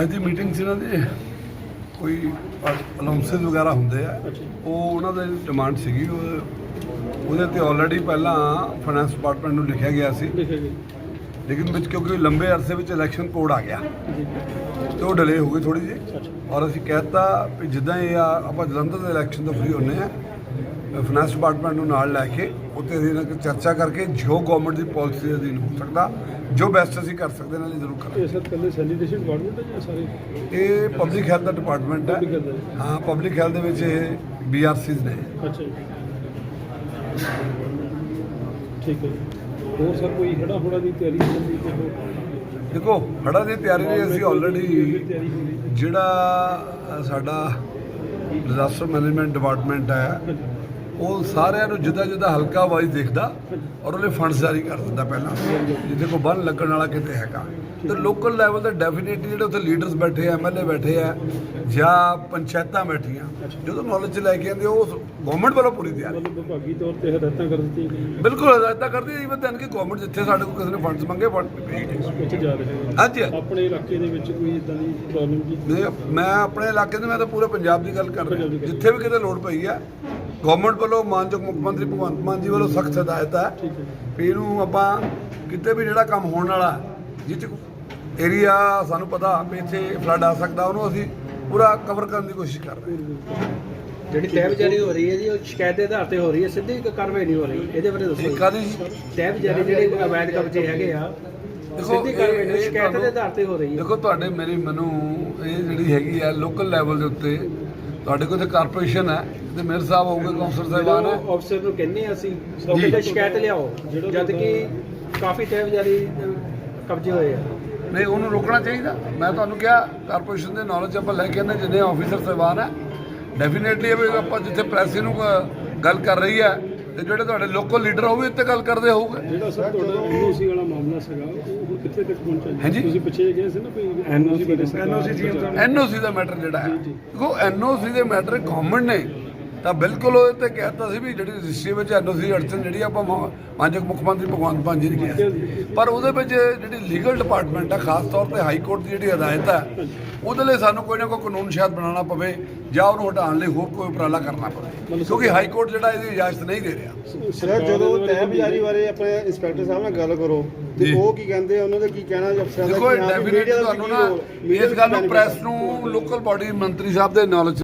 ਅੱਜ ਦੀ ਮੀਟਿੰਗ ਸੀ ਇਹਨਾਂ ਦੀ ਕੋਈ ਅਨਾਉਂਸਸ ਵਗੈਰਾ ਹੁੰਦੇ ਆ। ਉਹ ਉਹਨਾਂ ਦੀ ਡਿਮਾਂਡ ਸੀਗੀ ਉਹ- ਉਹਦੇ ਤੇ ਆਲਰੇਡੀ ਪਹਿਲਾਂ ਫਾਈਨੈਂਸ ਡਿਪਾਰਟਮੈਂਟ ਨੂੰ ਲਿਖਿਆ ਗਿਆ ਸੀ। ਲੇਕਿਨ ਵਿੱਚ ਕਿਉਂਕਿ ਲੰਬੇ ਅਰਸੇ ਵਿੱਚ ਇਲੈਕਸ਼ਨ ਕੋਡ ਆ ਗਿਆ। ਤੇ ਉਹ ਡਿਲੇ ਹੋ ਗਈ ਥੋੜੀ ਜਿਹੀ। ਔਰ ਅਸੀਂ ਕਹਿਤਾ ਵੀ ਜਿੱਦਾਂ ਇਹ ਆ ਆਪਾਂ ਜਲੰਧਰ ਦੇ ਇਲੈਕਸ਼ਨ ਤੋਂ ਫ੍ਰੀ ਹੁੰਨੇ ਆ। ਫਾਈਨੈਂਸ ਡਿਪਾਰਟਮੈਂਟ ਨੂੰ ਨਾਲ ਲੈ ਕੇ ਉੱਤੇ ਇਹਨਾਂ ਨਾਲ ਚਰਚਾ ਕਰਕੇ ਜੋ ਗਵਰਨਮੈਂਟ ਦੀ ਪਾਲਿਸੀ ਦੇ ਅਧੀਨ ਹੋ ਸਕਦਾ ਜੋ ਬੈਸਟ ਅਸੀਂ ਕਰ ਸਕਦੇ ਲਈ ਜ਼ਰੂਰ ਕਰਾਂਗੇ। ਇਹ ਸਰ ਕੱਲੇ ਸੈਨੀਟੇਸ਼ਨ ਡਿਪਾਰਟਮੈਂਟ ਹੈ ਜਾਂ ਸਾਰੇ? ਇਹ ਪਬਲਿਕ ਹੈਲਥ ਦਾ ਡਿਪਾਰਟਮੈਂਟ ਹੈ। ਦਾ ਹਾਂ ਪਬਲਿਕ ਹੈਲਥ ਦੇ ਵਿੱਚ ਇਹ ਬੀਆਰਸੀਜ਼ ਨੇ। ਅੱਛਾ ਠੀਕ ਹੈ। ਹੋਰ ਸਰ ਕੋਈ ਹੜਾ ਹੋੜਾ ਦੀ ਤਿਆਰੀ ਚੱਲਦੀ ਹੋਰ? ਦੇਖੋ ਹੜ੍ਹਾਂ ਦੀ ਤਿਆਰੀ ਲਈ ਅਸੀਂ ਆਲਰੇਡੀ ਹੋ ਜਿਹੜਾ ਸਾਡਾ ਡਿਜ਼ਾਸਟਰ ਮੈਨੇਜਮੈਂਟ ਡਿਪਾਰਟਮੈਂਟ ਹੈ ਉਹ ਸਾਰਿਆਂ ਨੂੰ ਜਿੱਦਾਂ ਜਿੱਦਾਂ ਹਲਕਾ ਵਾਈਜ਼ ਦੇਖਦਾ ਔਰ ਉਹਨੇ ਫੰਡਸ ਜਾਰੀ ਕਰ ਦਿੰਦਾ ਪਹਿਲਾਂ। ਜਿੱਥੇ ਕੋ ਬੰਨ ਲੱਗਣ ਵਾਲਾ ਕਿਤੇ ਹੈਗਾ। ਤੇ ਲੋਕਲ ਲੈਵਲ ਤੇ ਡੈਫੀਨੇਟਲੀ ਜਿਹੜੇ ਉੱਥੇ ਲੀਡਰਸ ਬੈਠੇ ਆ ਐਮਐਲਏ ਬੈਠੇ ਆ ਜਾਂ ਪੰਚਾਇਤਾਂ ਬੈਠੀਆਂ ਜਦੋਂ ਨੌਲੇਜ ਲੈ ਕੇ ਆਉਂਦੇ ਉਹ ਗਵਰਨਮੈਂਟ ਵੱਲੋਂ ਪੂਰੀ ਤਿਆਰੀ। ਮਤਲਬ ਵਿਭਾਗੀ ਤੌਰ ਤੇ ਹਦਾਇਤਾਂ ਕਰ ਦਿੱਤੀਆਂ ਗਈਆਂ। ਬਿਲਕੁਲ ਹਦਾਇਤਾਂ ਕਰਦੀ ਹੈ ਇਵਨ ਤਨ ਕਿ ਗਵਰਨਮੈਂਟ ਜਿੱਥੇ ਸਾਡੇ ਕੋਲ ਕਿਸੇ ਨੇ ਫੰਡਸ ਮੰਗੇ ਫੰਡ ਜਾ ਰਹੇ ਹਾਂ ਹਾਂਜੀ। ਆਪਣੇ ਇਲਾਕੇ ਦੇ ਵਿੱਚ ਕੋਈ ਇਦਾਂ ਦੀ ਪ੍ਰੋਬਲਮ ਜੀ? ਮੈਂ ਆਪਣੇ ਇਲਾਕੇ ਦੇ ਮੈਂ ਤਾਂ ਪੂਰੇ ਪੰਜਾਬ ਦੀ ਗੱਲ ਕਰ ਰਿਹਾ। ਜਿੱਥੇ ਵੀ ਕਿਤੇ ਲੋੜ ਪਈ ਹੈ ਗਵਰਨਮੈਂਟ ਵੱਲੋਂ ਮਾਨਯੋਗ ਮੁੱਖ ਮੰਤਰੀ ਭਗਵੰਤ ਮਾਨ ਜੀ ਵੱਲੋਂ ਸਖਤ ਹਦਾਇਤ ਹੈ। ਵੀ ਇਹਨੂੰ ਆਪਾਂ ਕਿਤੇ ਵੀ ਜਿਹੜਾ ਕੰਮ ਹੋਣ ਵਾਲਾ ਜਿੱਥੇ ਏਰੀਆ ਸਾਨੂੰ ਪਤਾ ਵੀ ਇੱਥੇ ਫਲੱਡ ਆ ਸਕਦਾ ਉਹਨੂੰ ਅਸੀਂ ਪੂਰਾ ਕਵਰ ਕਰਨ ਦੀ ਕੋਸ਼ਿਸ਼ ਕਰ ਰਹੇ ਹਾਂ। ਜਿਹੜੀ ਤੈਬ ਜਾਰੀ ਹੋ ਰਹੀ ਹੈ ਜੀ ਉਹ ਸ਼ਿਕਾਇਤ ਦੇ ਆਧਾਰ ਤੇ ਹੋ ਰਹੀ ਹੈ ਸਿੱਧੀ ਕਾਰਵਾਈ ਨਹੀਂ ਹੋ ਰਹੀ। ਇਹਦੇ ਬਾਰੇ ਦੱਸੋ। ਕਾਦੀ ਤੈਬ ਜਾਰੀ ਜਿਹੜੇ ਅਵੈਧ ਕਬਜ਼ੇ ਹੈਗੇ ਆ ਦੇਖੋ, ਸਿੱਧੀ ਕਾਰਵਾਈ ਨਹੀਂ ਸ਼ਿਕਾਇਤ ਦੇ ਆਧਾਰ ਤੇ ਹੋ ਰਹੀ ਹੈ। ਦੇਖੋ ਤੁਹਾਡੇ ਮੇਰੀ ਮੈਨੂੰ ਇਹ ਜਿਹੜੀ ਹੈਗੀ ਹੈ ਲੋਕਲ ਲੈਵਲ ਦੇ ਉੱਤੇ ਤੁਹਾਡੇ ਕੋਲ ਤੇ ਕਾਰਪੋਰੇਸ਼ਨ ਹੈ ਤੇ ਮੇਰੇ ਸਾਹਿਬ ਹੋਊਗੇ ਕੌਂਸਲ ਸਾਹਿਬਾਨ ਹੈ। ਅਫਸਰ ਨੂੰ ਕਹਿੰਨੇ ਅਸੀਂ ਜੀ। ਕਿ ਸ਼ਿਕਾਇਤ ਲਿਆਓ ਜਦ ਕਿ ਕਾਫੀ ਤੈਬ ਜਾਰੀ ਕਬਜ਼ੇ ਹੋਏ ਆ। ਨਹੀਂ ਉਹਨੂੰ ਰੋਕਣਾ ਚਾਹੀਦਾ। ਮੈਂ ਤੁਹਾਨੂੰ ਕਿਹਾ ਕਾਰਪੋਰੇਸ਼ਨ ਦੇ ਨੌਲੇਜ ਆਪਾਂ ਲੈ ਕੇ ਆਉਂਦੇ ਜਿੰਨੇ ਆਫੀਸਰ ਸਾਹਿਬਾਨ ਹੈ। ਡੈਫੀਨੇਟਲੀ ਆਪਾਂ ਜਿੱਥੇ ਪ੍ਰੈਸ ਨੂੰ ਗੱਲ ਕਰ ਰਹੀ ਹੈ ਤੇ ਜਿਹੜੇ ਤੁਹਾਡੇ ਲੋਕਲ ਲੀਡਰ ਉਹ ਵੀ ਇੱਥੇ ਗੱਲ ਕਰਦੇ ਹੋਊਗੇ। ਜਿਹੜਾ ਸਰ ਤੁਹਾਡਾ ਐਨਓਸੀ ਵਾਲਾ ਮਾਮਲਾ ਸੀਗਾ ਉਹ ਹੁਣ ਕਿੱਥੇ ਤੱਕ ਪਹੁੰਚਿਆ ਜੀ? ਤੁਸੀਂ ਪਿੱਛੇ ਗਏ ਸੀ ਨਾ ਕੋਈ ਐਨਓਸੀ ਬਾਰੇ ਐਨਓਸੀ ਸੀ ਐਨਓਸੀ ਦਾ ਮੈਟਰ ਜਿਹੜਾ ਹੈ। ਦੇਖੋ ਐਨਓਸੀ ਦੇ ਮੈਟਰ ਗਵਰਨਮੈਂਟ ਨੇ। ਤਾਂ ਬਿਲਕੁਲ ਉਹ ਤੇ ਕਹਿਤਾ ਸੀ ਵੀ ਜਿਹੜੀ ਰਜਿਸਟਰੀ ਵਿੱਚ ਐਨਓਸੀ ਅੜਚਨ ਜਿਹੜੀ ਆਪਾਂ ਮਾਨਯੋਗ ਮੁੱਖ ਮੰਤਰੀ ਭਗਵੰਤ ਮਾਨ ਜੀ ਨੇ ਕਿਹਾ ਪਰ ਉਹਦੇ ਵਿੱਚ ਜਿਹੜੀ ਲੀਗਲ ਡਿਪਾਰਟਮੈਂਟ ਆ ਖਾਸ ਤੌਰ ਤੇ ਹਾਈ ਕੋਰਟ ਦੀ ਜਿਹੜੀ ਹਦਾਇਤ ਹੈ ਉਹਦੇ ਲਈ ਸਾਨੂੰ ਕੋਈ ਨਾ ਕੋਈ ਕਾਨੂੰਨ ਸ਼ਾਇਦ ਬਣਾਉਣਾ ਪਵੇ ਜਾਂ ਉਹਨੂੰ ਹਟਾਉਣ ਲਈ ਹੋਰ ਕੋਈ ਉਪਰਾਲਾ ਕਰਨਾ ਪਵੇ। ਕਿਉਂਕਿ ਹਾਈ ਕੋਰਟ ਜਿਹੜਾ ਇਹਦੀ ਇਜਾਜ਼ਤ ਨਹੀਂ ਦੇ ਰਿਹਾ। ਸਰ ਜਦੋਂ ਤੈਅ ਜਾਰੀ ਬਾਰੇ ਆਪਣੇ ਇੰਸਪੈਕਟਰ ਸਾਹਿਬ ਨਾਲ ਗੱਲ ਕਰੋ ਤੇ। ਉਹ ਕੀ ਕਹਿੰਦੇ ਆ? ਉਹਨਾਂ ਦਾ ਕੀ ਕਹਿਣਾ ਅਫਸਰਾਂ ਦਾ ਦੇਖੋ ਡੈਫੀਨੇਟਲੀ ਤੁਹਾਨੂੰ ਨਾ ਇਸ ਗੱਲ ਨੂੰ ਪ੍ਰੈਸ ਨੂੰ ਲੋਕਲ ਬਾਡੀ ਮੰਤਰੀ ਸਾਹਿਬ ਦੇ ਨੌਲੇਜ